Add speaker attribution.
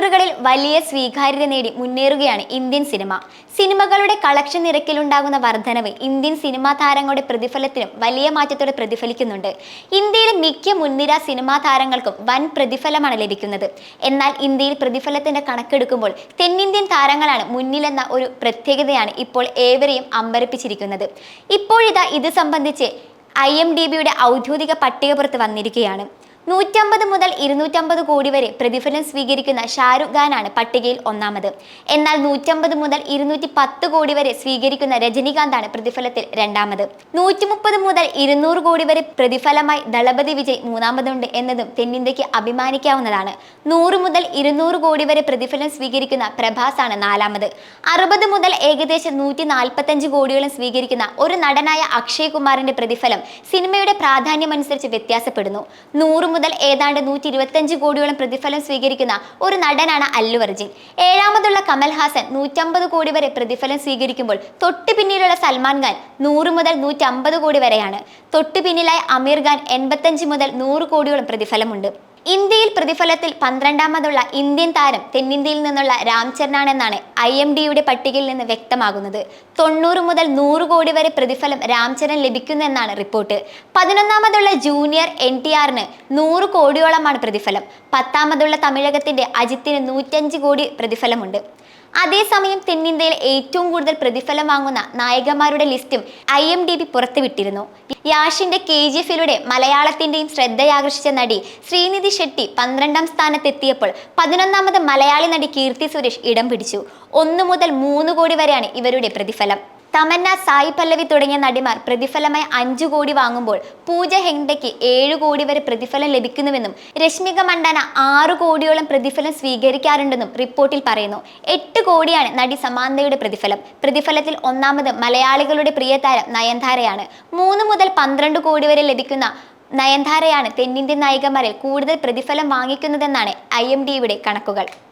Speaker 1: തിയേറ്ററുകളിൽ വലിയ സ്വീകാര്യത നേടി മുന്നേറുകയാണ് ഇന്ത്യൻ സിനിമ. സിനിമകളുടെ കളക്ഷൻ നിരക്കിലുണ്ടാകുന്ന വർധനവ് ഇന്ത്യൻ സിനിമാ താരങ്ങളുടെ പ്രതിഫലത്തിനും വലിയ മാറ്റത്തോടെ പ്രതിഫലിക്കുന്നുണ്ട്. ഇന്ത്യയിലെ മിക്ക മുൻനിര സിനിമാ താരങ്ങൾക്കും വൻ പ്രതിഫലമാണ് ലഭിക്കുന്നത്. എന്നാൽ ഇന്ത്യയിൽ പ്രതിഫലത്തിന്റെ കണക്കെടുക്കുമ്പോൾ തെന്നിന്ത്യൻ താരങ്ങളാണ് മുന്നിലെന്ന ഒരു പ്രത്യേകതയാണ് ഇപ്പോൾ ഏവരെയും അമ്പരപ്പിച്ചിരിക്കുന്നത്. ഇപ്പോഴിതാ ഇത് സംബന്ധിച്ച് ഐ എം ഡി ബിയുടെ ഔദ്യോഗിക പട്ടിക പുറത്ത് വന്നിരിക്കുകയാണ്. നൂറ്റമ്പത് മുതൽ ഇരുന്നൂറ്റമ്പത് കോടി വരെ പ്രതിഫലം സ്വീകരിക്കുന്ന ഷാരുഖ് ഖാനാണ് പട്ടികയിൽ ഒന്നാമത്. എന്നാൽ നൂറ്റമ്പത് മുതൽ ഇരുന്നൂറ്റി പത്ത് കോടി വരെ സ്വീകരിക്കുന്ന രജനികാന്താണ് പ്രതിഫലത്തിൽ രണ്ടാമത്. നൂറ്റി മുപ്പത് മുതൽ ഇരുന്നൂറ് കോടി വരെ പ്രതിഫലമായി ദളപതി വിജയ് മൂന്നാമതുണ്ട് എന്നതും തെന്നിന്ത്യക്ക് അഭിമാനിക്കാവുന്നതാണ്. നൂറ് മുതൽ ഇരുന്നൂറ് കോടി വരെ പ്രതിഫലം സ്വീകരിക്കുന്ന പ്രഭാസാണ് നാലാമത്. അറുപത് മുതൽ ഏകദേശം നൂറ്റി നാൽപ്പത്തഞ്ച് കോടിയോളം സ്വീകരിക്കുന്ന ഒരു നടനായ അക്ഷയ് കുമാറിന്റെ പ്രതിഫലം സിനിമയുടെ പ്രാധാന്യമനുസരിച്ച് വ്യത്യാസപ്പെടുന്നു. നൂറ് മുതൽ ഏതാണ്ട് നൂറ്റി ഇരുപത്തഞ്ച് കോടിയോളം പ്രതിഫലം സ്വീകരിക്കുന്ന ഒരു നടനാണ് അല്ലു അർജുൻ. ഏഴാമതുള്ള കമൽഹാസൻ നൂറ്റമ്പത് കോടി വരെ പ്രതിഫലം സ്വീകരിക്കുമ്പോൾ തൊട്ടു പിന്നിലുള്ള സൽമാൻ ഖാൻ നൂറ് മുതൽ നൂറ്റമ്പത് കോടി വരെയാണ്. തൊട്ടു പിന്നിലായ അമീർ ഖാൻ എൺപത്തഞ്ച് മുതൽ നൂറ് കോടിയോളം പ്രതിഫലമുണ്ട്. ഇന്ത്യയിൽ പ്രതിഫലത്തിൽ പന്ത്രണ്ടാമതുള്ള ഇന്ത്യൻ താരം തെന്നിന്ത്യയിൽ നിന്നുള്ള രാംചരനാണെന്നാണ് ഐ എം ഡിയുടെ പട്ടികയിൽ നിന്ന് വ്യക്തമാകുന്നത്. തൊണ്ണൂറ് മുതൽ നൂറ് കോടി വരെ പ്രതിഫലം രാംചരൻ ലഭിക്കുന്നെന്നാണ് റിപ്പോർട്ട്. പതിനൊന്നാമതുള്ള ജൂനിയർ എൻ ടി ആറിന് നൂറ് കോടിയോളമാണ് പ്രതിഫലം. പത്താമതുള്ള തമിഴകത്തിന്റെ അജിത്തിന് നൂറ്റഞ്ച് കോടി പ്രതിഫലമുണ്ട്. അതേസമയം തെന്നിന്ത്യയിൽ ഏറ്റവും കൂടുതൽ പ്രതിഫലം വാങ്ങുന്ന നായകന്മാരുടെ ലിസ്റ്റും ഐ എം ഡി ബി പുറത്തുവിട്ടിരുന്നു. യാഷിന്റെ കെ ജി എഫിലൂടെ മലയാളത്തിന്റെയും ശ്രദ്ധയാകർഷിച്ച നടി ശ്രീനിധി ഷെട്ടി പന്ത്രണ്ടാം സ്ഥാനത്തെത്തിയപ്പോൾ പതിനൊന്നാമത് മലയാളി നടി കീർത്തി സുരേഷ് ഇടം പിടിച്ചു. ഒന്നു മുതൽ മൂന്ന് കോടി വരെയാണ് ഇവരുടെ പ്രതിഫലം. തമന്ന സായി പല്ലവി തുടങ്ങിയ നടിമാർ പ്രതിഫലമായി അഞ്ചു കോടി വാങ്ങുമ്പോൾ പൂജ ഹെഗ്ഡയ്ക്ക് ഏഴു കോടി വരെ പ്രതിഫലം ലഭിക്കുന്നുവെന്നും രശ്മിക മണ്ഡന ആറു കോടിയോളം പ്രതിഫലം സ്വീകരിക്കാറുണ്ടെന്നും റിപ്പോർട്ടിൽ പറയുന്നു. എട്ട് കോടിയാണ് നടി സമാന്തയുടെ പ്രതിഫലം. പ്രതിഫലത്തിൽ ഒന്നാമത് മലയാളികളുടെ പ്രിയതാരം നയൻതാരയാണ്. മൂന്ന് മുതൽ പന്ത്രണ്ട് കോടി വരെ ലഭിക്കുന്ന നയൻതാരയാണ് തെന്നിന്ത്യൻ നായികമാരിൽ കൂടുതൽ പ്രതിഫലം വാങ്ങിക്കുന്നതെന്നാണ് ഐ എം ഡിയുടെ കണക്കുകൾ.